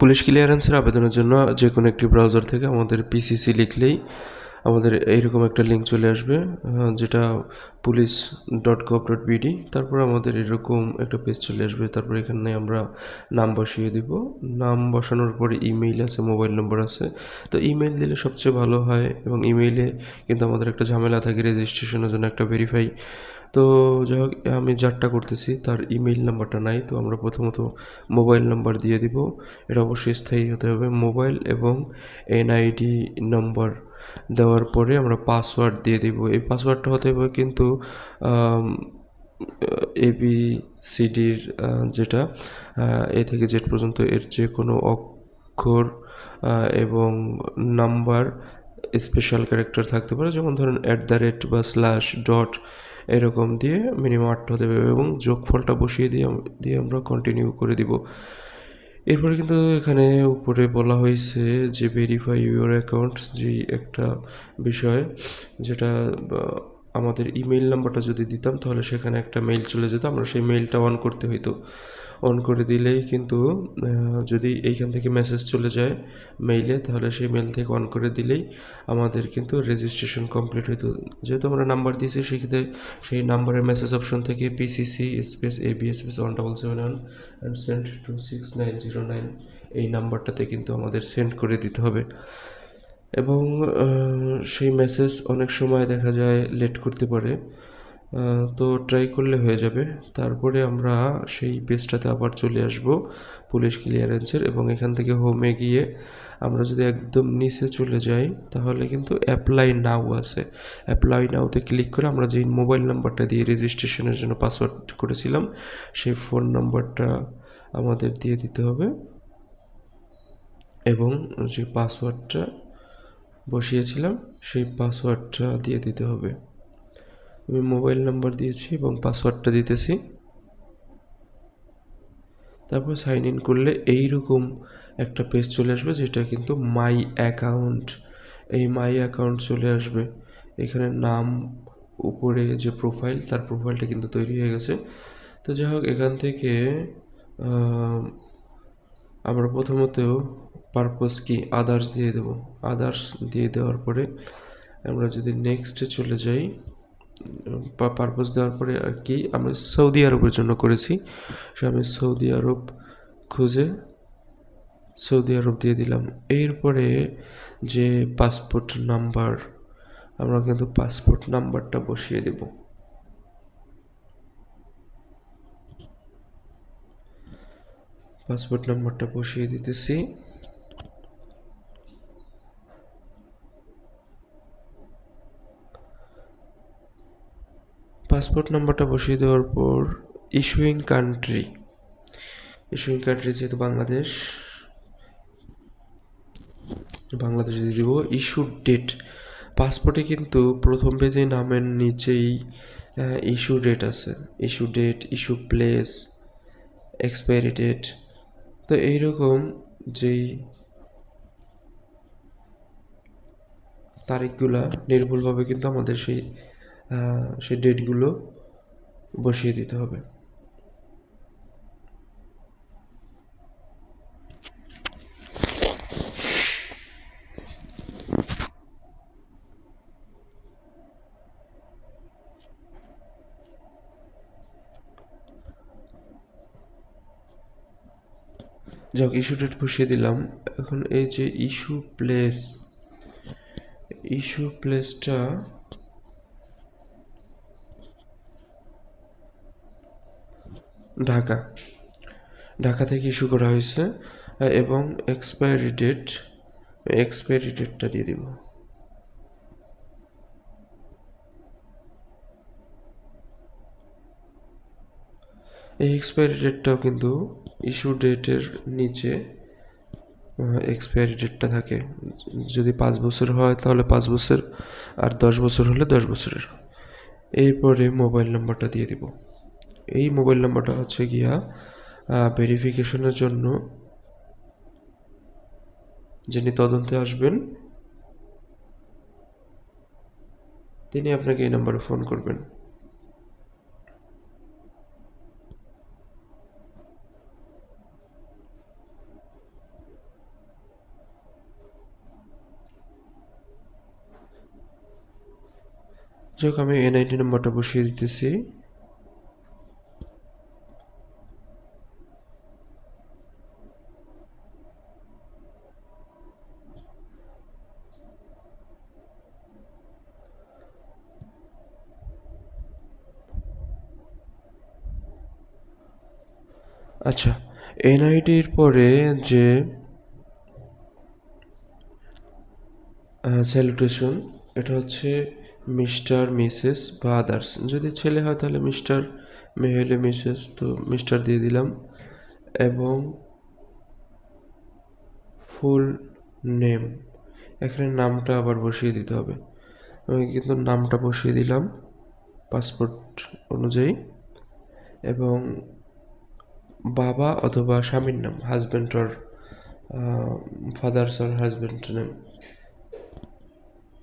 Police ক্লিয়ারেন্সের আবেদনের জন্য যে কোনো একটি ব্রাউজার থেকে আমাদের পিসিসি লিখলেই আমাদের এইরকম একটা লিঙ্ক চলে আসবে যেটা police dot gov dot BD তারপর আমাদের এরকম একটা পেজ চলে আসবে, তারপর এখানে আমরা নাম বসিয়ে দিব। নাম বসানোর পরে ইমেইল আছে মোবাইল নম্বর আছে। তো ইমেইল দিলে সবচেয়ে ভালো হয় এবং ইমেইলে কিন্তু আমাদের একটা ঝামেলা থাকে রেজিস্ট্রেশনের জন্য একটা ভেরিফাই তো যাই হোক, আমি যারটা করতেছি তার ইমেইল নাম্বারটা নাই, তো আমরা প্রথমত মোবাইল নাম্বার দিয়ে দিব। এটা অবশ্যই স্থায়ী হতে হবে মোবাইল এবং এনআইডি নম্বর দেওয়ার পরে আমরা পাসওয়ার্ড দিয়ে দিব। এই পাসওয়ার্ডটা হতে হবে কিন্তু এ, বি সিডির যেটা এ থেকে জেড পর্যন্ত এর যে কোনো অক্ষর এবং নাম্বার স্পেশাল ক্যারেক্টার থাকতে পারে। যেমন ধরুন অ্যাট দ্য রেট বা স্ল্যাশ ডট এরকম দিয়ে মিনিমাম আটটা হতে হবে এবং যোগফলটা বসিয়ে দিয়ে দিয়ে আমরা কন্টিনিউ করে দিব। এরপরে কিন্তু এখানে উপরে বলা হয়েছে যে ভেরিফাই ইউর অ্যাকাউন্ট যে একটা বিষয়, যেটা আমাদের ইমেইল নাম্বারটা যদি দিতাম, তাহলে সেখানে একটা মেইল চলে যেত, আমরা সেই মেইলটা অন করতে হইতো। অন করে দিলেই কিন্তু যদি এইখান থেকে মেসেজ চলে যায় মেইলে তাহলে সেই মেইল থেকে অন করে দিলেই আমাদের কিন্তু রেজিস্ট্রেশন কমপ্লিট হইতো যেহেতু আমরা নাম্বার দিয়েছি, সেক্ষেত্রে সেই নাম্বারের মেসেজ অপশন থেকে PCC space A B space one double seven one and send to six nine zero nine এই নাম্বারটাতে কিন্তু আমাদের সেন্ড করে দিতে হবে। এবং সেই মেসেজ অনেক সময় দেখা যায় লেট করতে পারে। তো ট্রাই করলে হয়ে যাবে। তারপরে আমরা সেই পেজটাতে আবার চলে আসব পুলিশ ক্লিয়ারেন্সের এবং এখান থেকে হোমে গিয়ে আমরা যদি একদম নিচে চলে যাই, তাহলে কিন্তু অ্যাপ্লাই নাও আছে। অ্যাপ্লাই নাওতে ক্লিক করে আমরা যেই মোবাইল নাম্বারটা দিয়ে রেজিস্ট্রেশনের জন্য পাসওয়ার্ড করেছিলাম, সেই ফোন নাম্বারটা আমাদের দিয়ে দিতে হবে এবং যে পাসওয়ার্ডটা বসিয়েছিলাম, সেই পাসওয়ার্ডটা দিয়ে দিতে হবে। আমি মোবাইল নাম্বার দিয়েছি এবং পাসওয়ার্ডটা দিতেছি। তারপর সাইন ইন করলে এই রকম একটা পেজ চলে আসবে, যেটা কিন্তু মাই অ্যাকাউন্ট। এই মাই অ্যাকাউন্ট চলে আসবে। এখানে নাম, উপরে যে প্রোফাইল, তার প্রোফাইলটা কিন্তু তৈরি হয়ে গেছে। তো যাই হোক, এখান থেকে আমরা প্রথমত পারপোজ কি? আদার্স দিয়ে দেবো। আদার্স দিয়ে দেওয়ার পরে আমরা যদি নেক্সটে চলে যাই পারপোজ দেওয়ার পরে আর কি আমরা সৌদি আরবের জন্য করেছি। সে আমি সৌদি আরব খুঁজে সৌদি আরব দিয়ে দিলাম। এরপরে যে পাসপোর্ট নাম্বার, আমরা কিন্তু পাসপোর্ট নাম্বারটা বসিয়ে দেব। পাসপোর্ট নাম্বারটা বসিয়ে দিতেছি। পাসপোর্ট নাম্বারটা বসিয়ে দেওয়ার পর ইস্যুইং কান্ট্রি ইস্যুইং কান্ট্রি যেহেতু বাংলাদেশ বাংলাদেশ দিয়ে দিব ইস্যু ডেট পাসপোর্টে কিন্তু প্রথম পেজে নামের নিচেই ইস্যু ডেট আছে। Issue date issue place expiry date তো এইরকম যেই তারিখগুলা নির্ভুলভাবে কিন্তু আমাদের সেই সেই ডেটগুলো বসিয়ে দিতে হবে। যাক ইস্যু ডেট বসিয়ে দিলাম। এখন এই যে ইস্যু প্লেস ইস্যু প্লেসটা ঢাকা। ঢাকা থেকে ইস্যু করা হয়েছে, এবং এক্সপায়ারি ডেট এক্সপায়ারি ডেটটা দিয়ে দিব। এই এক্সপায়ারি ডেটটাও কিন্তু ইস্যু ডেটের নিচে এক্সপায়ারি ডেটটা থাকে। যদি পাঁচ বছর হয়, তাহলে পাঁচ বছর, আর দশ বছর হলে দশ বছরের। এরপরে মোবাইল নাম্বারটা দিয়ে দিব। এই মোবাইল নাম্বারটা হচ্ছে গিয়া ভেরিফিকেশনের জন্য যিনি তদন্তে আসবেন, তিনি আপনাকে এই নাম্বারে ফোন করবেন। যাক আমি এনআইডি নাম্বারটা বসিয়ে দিতেছি। আচ্ছা এনআইডির পরে যে স্যালুটেশন এটা হচ্ছে মিস্টার, মিসেস বা আদার্স। যদি ছেলে হয় তাহলে মিস্টার, মেয়ে হলে মিসেস, তো মিস্টার দিয়ে দিলাম। এবং ফুল নেম, এখানে নামটা আবার বসিয়ে দিতে হবে। আমি কিন্তু নামটা বসিয়ে দিলাম, পাসপোর্ট অনুযায়ী। এবং বাবা অথবা স্বামীর নাম husband or father's or husband name.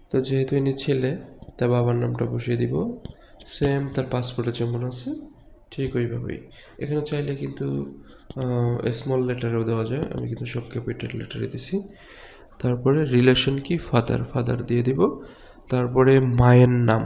তো যেহেতু ইনি ছেলে তার বাবার নামটা বসিয়ে দিব। সেম তার পাসপোর্টে যেমন আছে, ঠিক ওইভাবেই। এখানে চাইলে কিন্তু স্মল লেটারেও দেওয়া যায়। আমি কিন্তু সব ক্যাপিটাল লেটারে দিছি। তারপরে রিলেশন কি? ফাদার ফাদার দিয়ে দিব। তারপরে মায়ের নাম।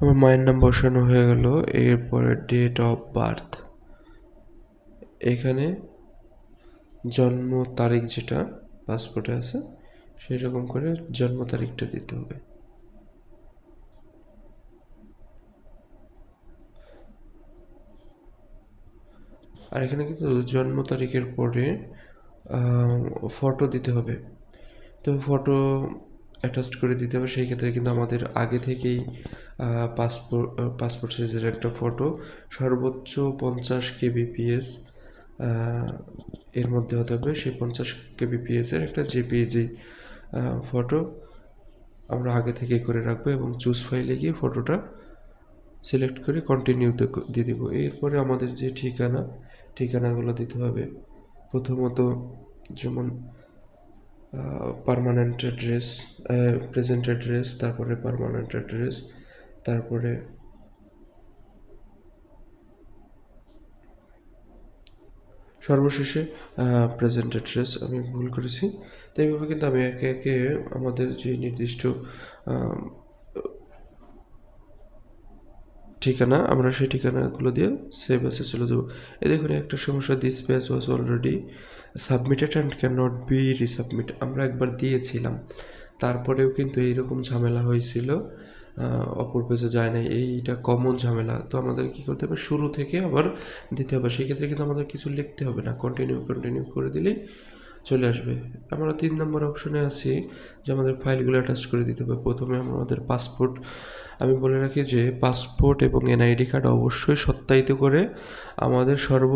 আমার মায়ের নাম বসানো হয়ে গেল, এরপরে ডেট অফ বার্থ এখানে জন্ম তারিখ যেটা পাসপোর্টে আছে সেই রকম করে জন্ম তারিখটা দিতে হবে। আর এখানে কিন্তু জন্ম তারিখের পরে ফটো দিতে হবে। তো ফটো অ্যাটাচ করে দিতে হবে, সেই ক্ষেত্রে কিন্তু আমাদের আগে থেকেই পাসপোর্ট পাসপোর্ট সাইজের একটা ফটো সর্বোচ্চ পঞ্চাশ কেবিপিএস এর মধ্যে হতে হবে। সেই পঞ্চাশ কেবিপিএসের একটা জেপিজি ফটো আমরা আগে থেকে করে রাখব এবং চুজ ফাইলে গিয়ে ফটোটা সিলেক্ট করে কন্টিনিউতে দিয়ে দিব। এরপরে আমাদের যে ঠিকানা, ঠিকানাগুলো দিতে হবে, প্রথমত যেমন পারমানেন্ট অ্যাড্রেস প্রেজেন্ট অ্যাড্রেস তারপরে পারমানেন্ট অ্যাড্রেস তারপরে সর্বশেষে প্রেজেন্ট অ্যাড্রেস আমি ভুল করেছি। তো এইভাবে কিন্তু আমি একে একে আমাদের যে নির্দিষ্ট ঠিকানা, আমরা সেই ঠিকানাগুলো দিয়ে সেভ এসে চলে যাব। এ দেখুন, একটা সমস্যা this page was already submitted and can not be resubmit আমরা একবার দিয়েছিলাম, তারপরেও কিন্তু এইরকম ঝামেলা হয়েছিল। অপর পেজে যায় নাই, এইটা কমন ঝামেলা। তো আমাদের কী করতে হবে? শুরু থেকে আবার দিতে হবে। সেক্ষেত্রে কিন্তু আমাদের কিছু লিখতে হবে না। কন্টিনিউ কন্টিনিউ করে দিলেই চলে আসবে। আমরা তিন নম্বর অপশনে আছি যে আমাদের ফাইলগুলো অ্যাটাচ করে দিতে হবে। প্রথমে আমাদের পাসপোর্ট আমি বলে রাখি যে পাসপোর্ট এবং এনআইডি কার্ড অবশ্যই সত্যায়িত করে আমাদের সর্ব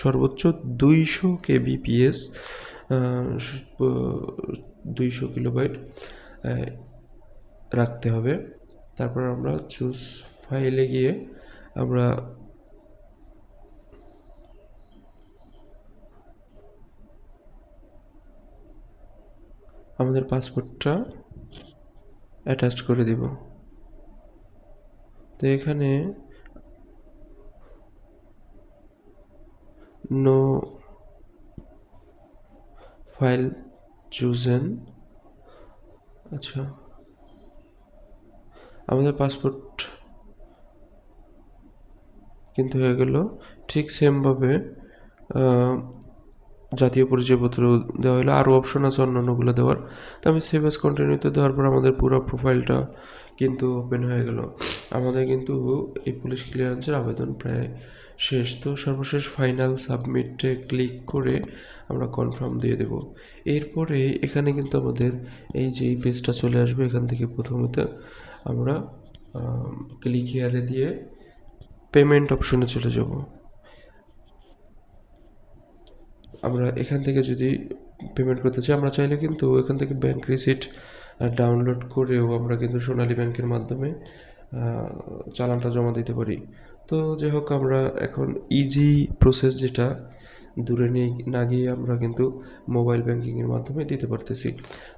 সর্বোচ্চ দুইশো কেবিপিএস দুইশো কিলোবাইট রাখতে হবে। তারপর আমরা চুজ ফাইলে গিয়ে আমরা আমাদের পাসপোর্টটা অ্যাটাচ করে দিব। তো এখানে নো ফাইল চুজেন আচ্ছা আমাদের পাসপোর্ট কিন্তু হয়ে গেল। ঠিক সেমভাবে জাতীয় পরিচয়পত্র দেওয়া হলো আরও অপশন আছে অন্যান্যগুলো দেওয়ার। তো আমি সেভ এস কন্টিনিউতে দেওয়ার পর আমাদের পুরো প্রোফাইলটা কিন্তু ওপেন হয়ে গেল। আমাদের কিন্তু এই পুলিশ ক্লিয়ারেন্সের আবেদন প্রায় শেষ। তো সর্বশেষ ফাইনাল সাবমিটে ক্লিক করে আমরা কনফার্ম দিয়ে দেব। এরপরে এখানে কিন্তু আমাদের এই যে এই পেজটা চলে আসবে, এখান থেকে প্রথমত আমরা ক্লিক হিয়ারে দিয়ে পেমেন্ট অপশনে চলে যাব। আমরা এখান থেকে যদি পেমেন্ট করতে চাই, আমরা চাইলে কিন্তু এখান থেকে ব্যাংক রিসিট ডাউনলোড করেও আমরা কিন্তু সোনালী ব্যাংকের মাধ্যমে চালানটা জমা দিতে পারি। তো যাই হোক, আমরা এখন ইজি প্রসেস যেটা, দূরে নিয়ে না গিয়ে আমরা কিন্তু মোবাইল ব্যাংকিংয়ের মাধ্যমে দিতে পারতেছি।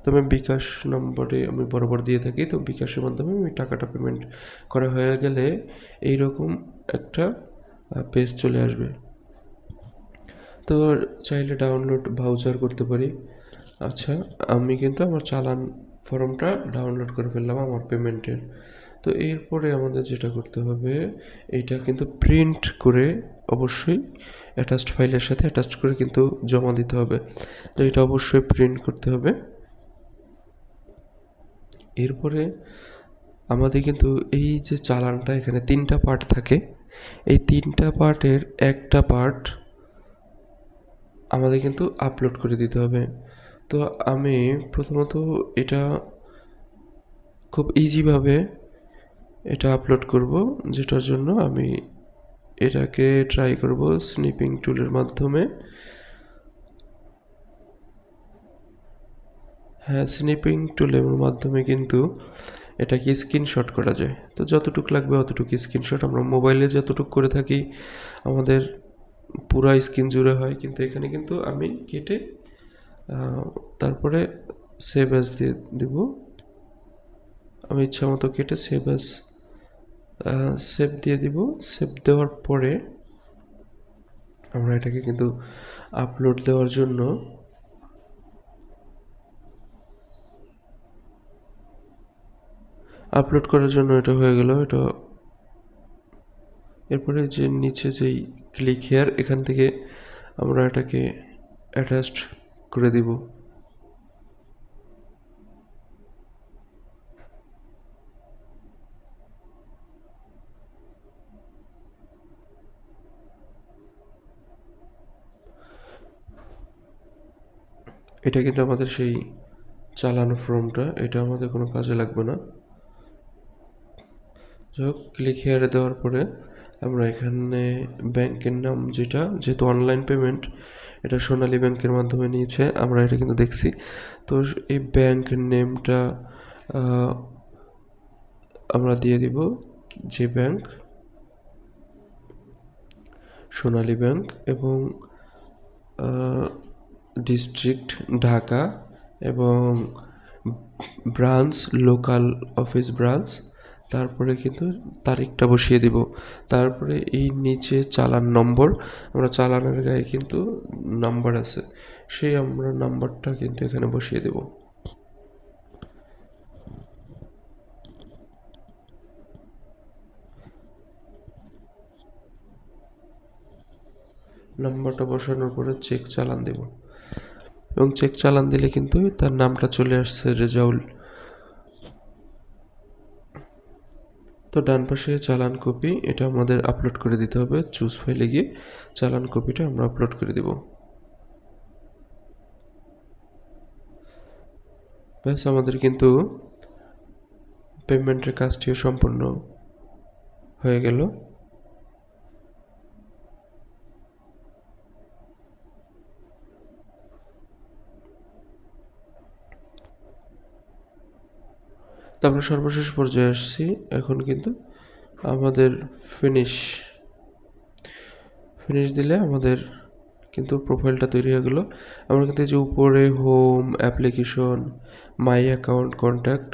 তো আমি বিকাশ নম্বরে আমি বরাবর দিয়ে থাকি, তো বিকাশের মাধ্যমে আমি টাকাটা পেমেন্ট করা হয়ে গেলে এইরকম একটা পেজ চলে আসবে। তো চাইলে ডাউনলোড ভাউচার করতে পারি। আচ্ছা আমি কিন্তু আমার চালান ফর্মটা ডাউনলোড করে ফেললাম আমার পেমেন্টের। তো এরপরে আমাদের যেটা করতে হবে এইটা কিন্তু প্রিন্ট করে অবশ্যই অ্যাটাচড ফাইলের সাথে অ্যাটাচ করে কিন্তু জমা দিতে হবে। তো এটা অবশ্যই প্রিন্ট করতে হবে। এরপরে আমাদের কিন্তু এই যে চালানটা, এখানে তিনটা পার্ট থাকে। এই তিনটা পার্টের একটা পার্ট আমাদের কিন্তু আপলোড করে দিতে হবে। তো আমি প্রথমত এটা খুব ইজিভাবে এটা আপলোড করব, যেটার জন্য আমি এটাকে ট্রাই করব স্নিপিং টুলের মাধ্যমে। হ্যাঁ স্নিপিং টুলের মাধ্যমে কিন্তু এটাকে স্ক্রিনশট করা যায়। তো যতটুকু লাগবে অতটুকু স্ক্রিনশট আমরা মোবাইলে যতটুকু করে থাকি, আমাদের পুরা স্ক্রিন জুড়ে হয়, কিন্তু এখানে কিন্তু আমি কেটে তারপরে সেভ অ্যাজ দিয়ে দেব। আমি ইচ্ছা মতো কেটে সেভ অ্যাজ সেভ দিয়ে দিব। সেভ দেওয়ার পরে আমরা এটাকে কিন্তু আপলোড দেওয়ার জন্য আপলোড করার জন্য এটা হয়ে গেল। এটা এরপরে যে নিচে যেই ক্লিক হেয়ার এখান থেকে আমরা এটাকে অ্যাটাচড করে দিব। এটা কিন্তু আমাদের সেই চালানো ফর্মটা, এটা আমাদের কোনো কাজে লাগবে না। যাই ক্লিক হেয়ারে দেওয়ার পরে আমরা এখানে ব্যাংকের নাম যেটা, যেহেতু অনলাইন পেমেন্ট এটা সোনালী ব্যাংকের মাধ্যমে নিয়েছে, আমরা এটা কিন্তু দেখছি। তো এই ব্যাংক নেমটা আমরা দিয়ে দিব যে ব্যাংক, সোনালী ব্যাংক এবং ডিস্ট্রিক্ট ঢাকা এবং ব্রাঞ্চ লোকাল অফিস ব্রাঞ্চ তারপরে কিন্তু তারিখটা বসিয়ে দিব। তারপরে এই নিচে চালান নম্বর, আমরা চালানের গায়ে কিন্তু নাম্বার আছে, সেই আমরা নাম্বারটা কিন্তু এখানে বসিয়ে দেব। নাম্বারটা বসানোর পরে চেক চালান দেব। এবং চেক চালান দিলে কিন্তু তার নামটা চলে আসছে রেজাউল। তো ডান পাশে চালান কপি, এটা আমাদের আপলোড করে দিতে হবে। চুজ ফাইলে গিয়ে চালান কপিটা আমরা আপলোড করে দেব। ব্যাস, আমাদের কিন্তু পেমেন্টের কাজটিও সম্পূর্ণ হয়ে গেল। তো আমরা সর্বশেষ পর্যায়ে আসছি। এখন কিন্তু আমাদের ফিনিশ ফিনিশ দিলে আমাদের কিন্তু প্রোফাইলটা তৈরি হয়ে গেলো। আমরা কিন্তু যে উপরে home application my account contact